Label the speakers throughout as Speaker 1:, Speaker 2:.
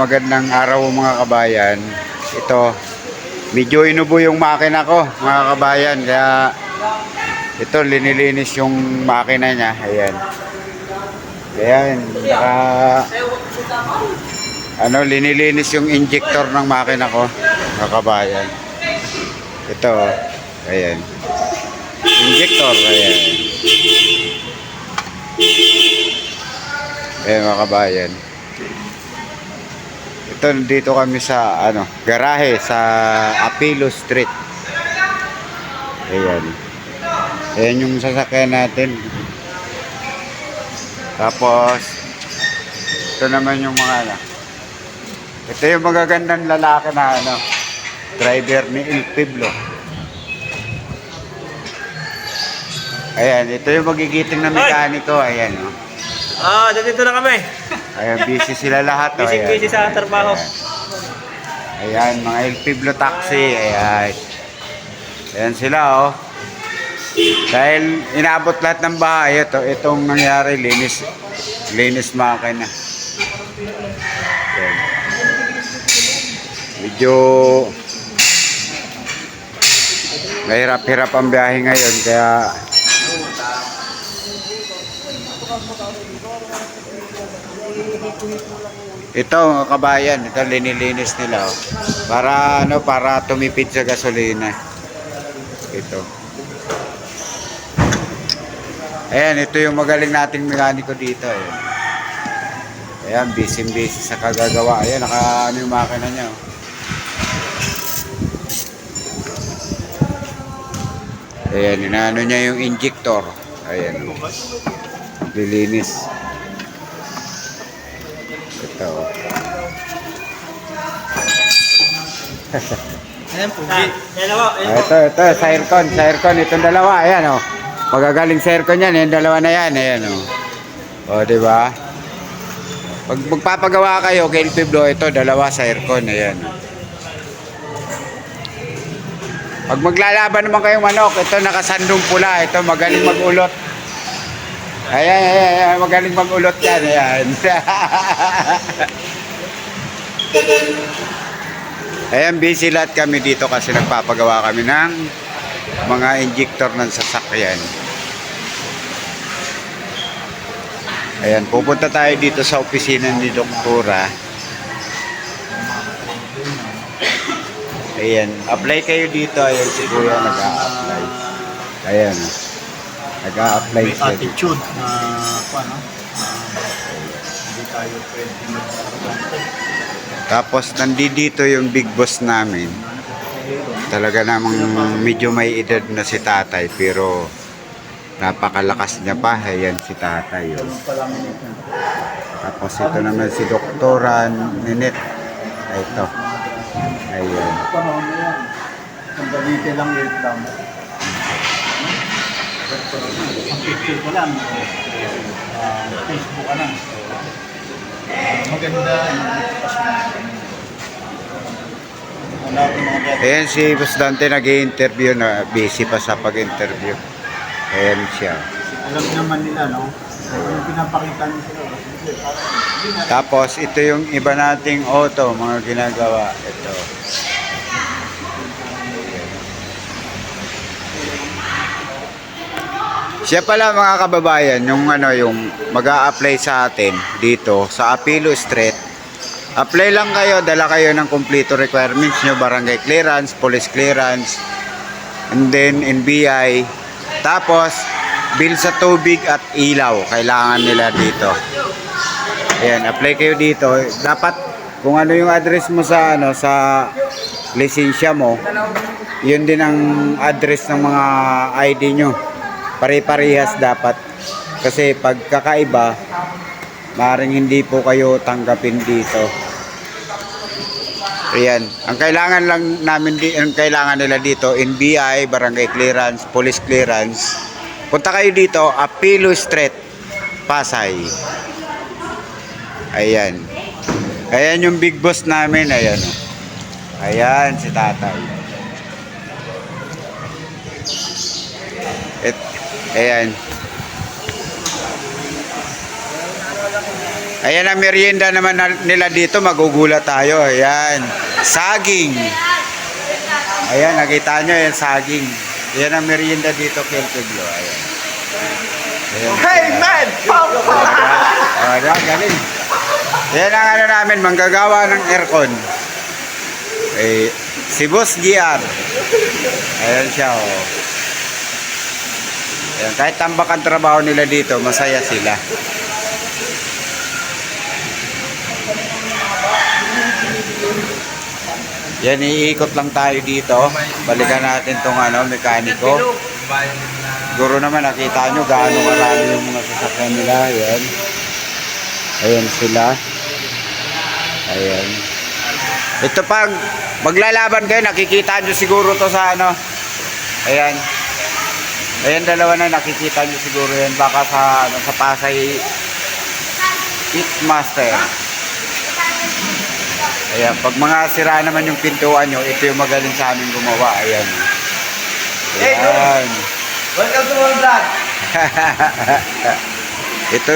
Speaker 1: magandang araw mga kabayan. Ito, medyo inubo yung makina ko mga kabayan. Kaya ito, linilinis yung makina niya. Ayan. Ayan, naka, ano, linilinis yung injector ng makina ko mga kabayan. Ito, ayan. Injector, ayan. Ayan mga kabayan. Ito, dito kami sa, ano, garahe sa Apilo Street. Ayan. Ayan yung sasakyan natin. Tapos, ito naman yung mga, ano, ito yung magagandang lalaki na, ano, driver ni El Piblo. Ayan, ito yung magigiting na mekaniko. Ayan, oh.
Speaker 2: Ah, dito na kami.
Speaker 1: Ayan, busy sila lahat. oh.
Speaker 2: Busy
Speaker 1: Ayan.
Speaker 2: busy sa trabaho.
Speaker 1: Ayan, mga El Piblo Taxi. Ayan. Ayan sila, oh. Dahil inabot lahat ng bahay, ito, itong nangyari, linis, linis makina. Ayan. Medyo mahirap-hirap ang biyahe ngayon, kaya Ito, mga kabayan, ito linilinis nila. Oh. Para ano, para tumipid sa gasolina. Ito. Ayan, ito yung magaling nating mekaniko dito. Ayan, Ayan busy-busy sa kagagawa. Ayan, naka ano yung makina niya. Oh. Ayan, inaano niya yung injector. Ayan. oh. Lilinis.
Speaker 2: Ayan po. Ah, po.
Speaker 1: Ah, ito, ito, sa aircon, sa aircon, itong dalawa, ayan oh. Magagaling sa aircon yan, yung dalawa na yan, ayan oh. O, di ba? Pag magpapagawa kayo kay Piblo, ito, dalawa sa aircon, ayan. Pag maglalaban naman kayong manok, ito nakasandong pula, ito magaling magulot. Ayan, ayan, ayan, magaling magulot yan, ayan. Ayan, busy lahat kami dito kasi nagpapagawa kami ng mga injector ng sasakyan. Ayan, pupunta tayo dito sa opisina ni Doktora. Ayan, apply kayo dito. Ayan, si Kuya nag-a-apply. Ayan, nag-a-apply
Speaker 3: may
Speaker 1: siya dito.
Speaker 3: attitude na paano hindi tayo pwede mag-arrogante.
Speaker 1: Tapos nandito yung big boss namin. Talaga namang medyo may edad na si tatay pero napakalakas niya pa. Ayan si tatay. Oh. Tapos ito naman si Doktora Ninit. Ay, Ito. Ayan.
Speaker 3: Balite lang yung lang. Ang picture ko lang. ah, Facebook ka lang. Ah, maganda.
Speaker 1: Ayan si Boss Dante nag-interview na busy pa sa pag-interview. Ayan siya.
Speaker 3: Alam naman nila, no? Ano pinapakita na
Speaker 1: Tapos ito yung iba nating auto, mga ginagawa. Ito. Siya pala mga kababayan, yung ano yung mag apply sa atin dito sa Apilo Street. Apply lang kayo, dala kayo ng kompleto requirements nyo, barangay clearance, police clearance, and then NBI. Tapos, bill sa tubig at ilaw, kailangan nila dito. Ayan, apply kayo dito. Dapat kung ano yung address mo sa ano sa lisensya mo, yun din ang address ng mga ID nyo. Pare-parehas dapat. Kasi pag maaaring hindi po kayo tanggapin dito. Ayan. Ang kailangan lang namin di, ang kailangan nila dito, NBI, barangay clearance, police clearance. Punta kayo dito, Apilo Street, Pasay. Ayan. Ayan yung big boss namin. Ayan. Ayan si tatay. Et, ayan. Ayan ang merienda naman na- nila dito, magugulat tayo. Ayan, saging. Ayan, nakita nyo yan, saging. Ayan ang merienda dito, kay El Pueblo. Ayan. Ayan.
Speaker 2: Hey man!
Speaker 1: Oh, yan, galing. Yan ang ano namin, manggagawa ng aircon. Eh, si Boss GR. Ayan siya, oh. Ayan, kahit tambak ang trabaho nila dito, masaya sila. Yan, iikot lang tayo dito. Balikan natin tong ano, mekaniko. Siguro naman nakita nyo gaano karami yung mga sasakyan nila. Ayan. Ayan sila. Ayan. Ito pag maglalaban kayo, nakikita nyo siguro to sa ano. Ayan. Ayan dalawa na nakikita nyo siguro yan. Baka sa, ano, sa Pasay Pitmaster. Ayan. Pag mga sira naman yung pintuan nyo, ito yung magaling sa amin gumawa. Ayan. Ayan.
Speaker 2: Welcome to my vlog!
Speaker 1: ito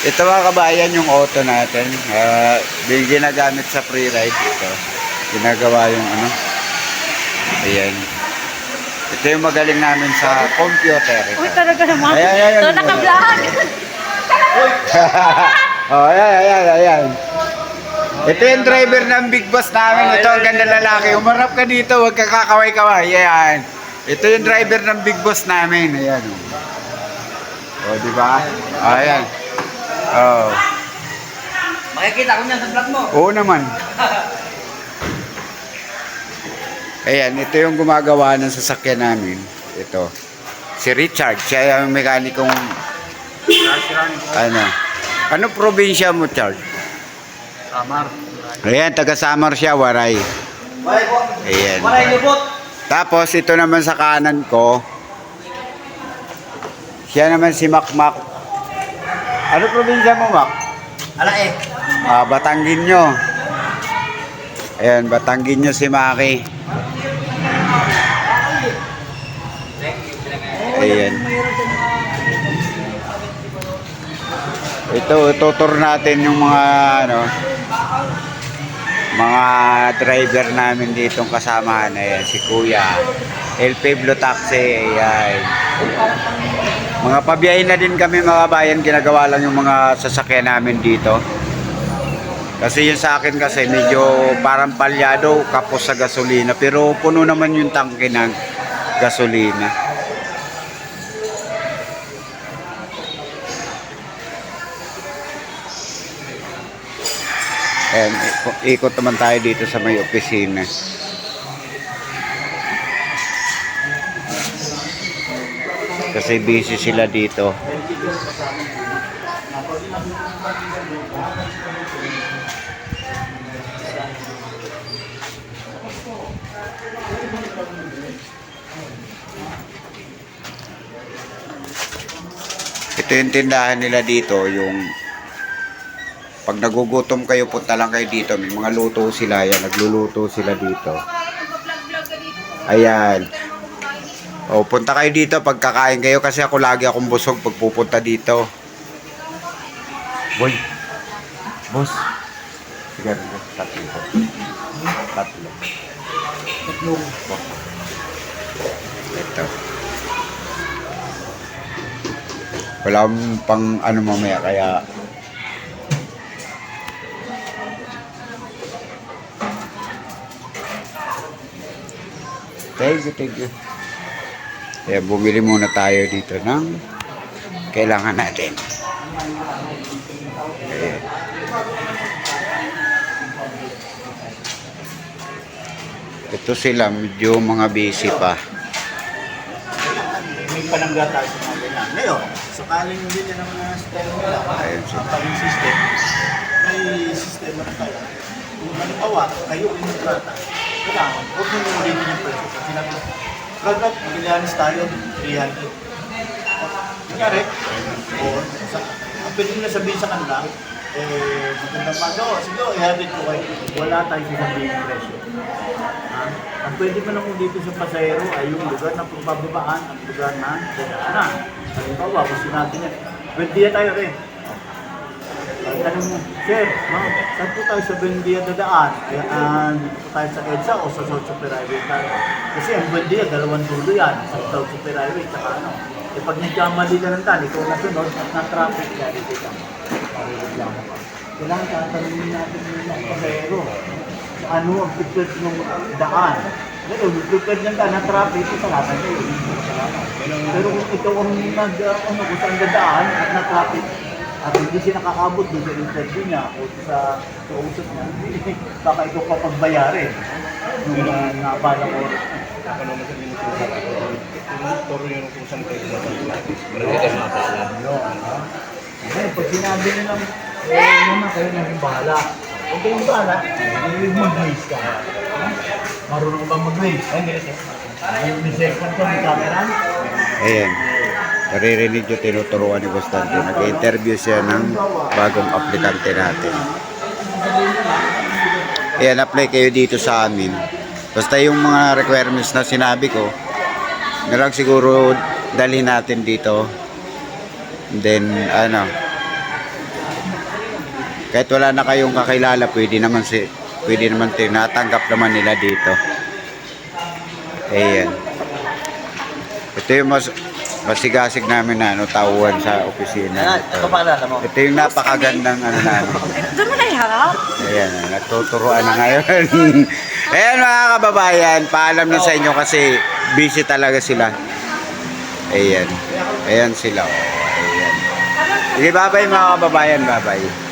Speaker 1: ito mga kabayan yung auto natin. Uh, ginagamit sa pre-ride ito. Ginagawa yung ano. Ayan. Ito yung magaling namin sa computer. Ito.
Speaker 4: Uy, talaga naman.
Speaker 1: Ayan, ayan, ayan.
Speaker 4: So, naka-vlog.
Speaker 1: oh, ayan, ayan, ayan. Ito yung driver ng big boss namin. Ito ang ganda lalaki. Umarap ka dito, huwag ka kakaway-kaway. Ayan. Ito yung driver ng big boss namin. Ayan. Oh, di ba? Ayan. Oh.
Speaker 2: Makikita ko niyan sa vlog mo.
Speaker 1: Oo naman. Ayan, ito yung gumagawa ng sasakyan namin. Ito. Si Richard, siya yung mekanikong ano. Ano probinsya mo, Chard?
Speaker 3: Samar.
Speaker 1: Ayan, taga Samar siya, Waray.
Speaker 2: Waray po.
Speaker 1: Ayan.
Speaker 2: Waray lubot.
Speaker 1: Tapos ito naman sa kanan ko. Siya naman si Makmak. Ano probinsya mo, Mak?
Speaker 2: Ala eh.
Speaker 1: Ah, Batanginyo. Ayan, Batanginyo si Maki. Ayan. Ito, tutur natin yung mga ano mga driver namin ditong kasamahan. Ayan, si Kuya. El Pueblo Taxi. Ayan. Mga pabiyahin na din kami mga bayan. Ginagawa lang yung mga sasakyan namin dito. Kasi yung sa akin kasi medyo parang palyado kapos sa gasolina. Pero puno naman yung tangke ng gasolina. Iko- ikot naman tayo dito sa may opisina. Kasi busy sila dito. Ito yung tindahan nila dito, yung pag nagugutom kayo, punta lang kayo dito. May mga luto sila, yan, nagluluto sila dito. Ayan. O, punta kayo dito pag kakain kayo kasi ako lagi akong busog pag pupunta dito. Boy. Boss. Sige. Tatlo. Tatlo. Tatlong. Ito. Wala pang ano mamaya kaya Thank you, thank you. Kaya bumili muna tayo dito ng kailangan natin. Ayan. Ito sila, medyo mga busy pa.
Speaker 3: May panangga tayo sa mga ganyan. Ngayon, sakaling hindi nila ng mga style nila,
Speaker 1: Ayun
Speaker 3: ang paging system, may sistema na tayo. Kung halimbawa, kayo yung kontrata, kailangan, huwag mo nang ulitin yung presyo. Kasi natin, kagad, Milianis tayo, 300. Nangyari, o, sa, ang pwede nila sabihin sa kanila, eh, maganda pa daw, sige, i-habit ko kayo. Wala tayong sasabihin yung presyo. Ha? Ang pwede pa naman dito sa pasahero ay yung lugar na pababaan at lugar na dadaanan. Halimbawa, kung sinabi niya, pwede tayo rin. Tanong mo, Sir, ma'am, saan po tayo sa Buendia dadaan? Ah, dito po tayo sa EDSA o sa South Super Highway tayo? Kasi ang Buendia, dalawang dulo yan. Sa South Super Highway, tsaka ano. Eh, pag nagkamali ka ng tali, ikaw nasunod at na-traffic ka, dito ka. Parereklamo ka. Kailangan natin yung mga pasahero. Ano ang prepared ng daan? Ngayon, prepared ng daan, kasalanan kayo. Hindi mo kasalanan. Pero kung ikaw ang nag, uh, ano, kung saan dadaan at na-traffic, at hindi siya nakakabot doon sa interview niya o sa kausap niya, baka ikaw pa pagbayarin. Yung uh, nabala ko.
Speaker 4: Ako naman sa minutusan ako. Kung turo yung kung saan kayo tumatawag. Marami kayo mga pala.
Speaker 3: Eh, pag sinabi nilang, eh, mama, kayo na yung bahala. Huwag kayong bahala, eh, mag-waste ka. Marunong ba mag-waste? Ay, hindi siya. Ay, may second to, may camera.
Speaker 1: Ayan. Naririnig yung tinuturuan ni Bastante. Nag-interview siya ng bagong aplikante natin. Ayan, apply kayo dito sa amin. Basta yung mga requirements na sinabi ko, na lang siguro dalhin natin dito. Then, ano, kahit wala na kayong kakilala, pwede naman si pwede naman tinatanggap naman nila dito. Ayan. Ito yung mas masigasig namin na ano, tauhan sa opisina.
Speaker 2: Ito mo.
Speaker 1: Ito yung napakagandang ano namin.
Speaker 5: Doon mo na iharap.
Speaker 1: Ayan, natuturuan na ngayon. Ayan mga kababayan, paalam na sa inyo kasi busy talaga sila. Ayan. Ayan sila. Oh. Ayan. Sige, bye-bye mga kababayan, bye-bye.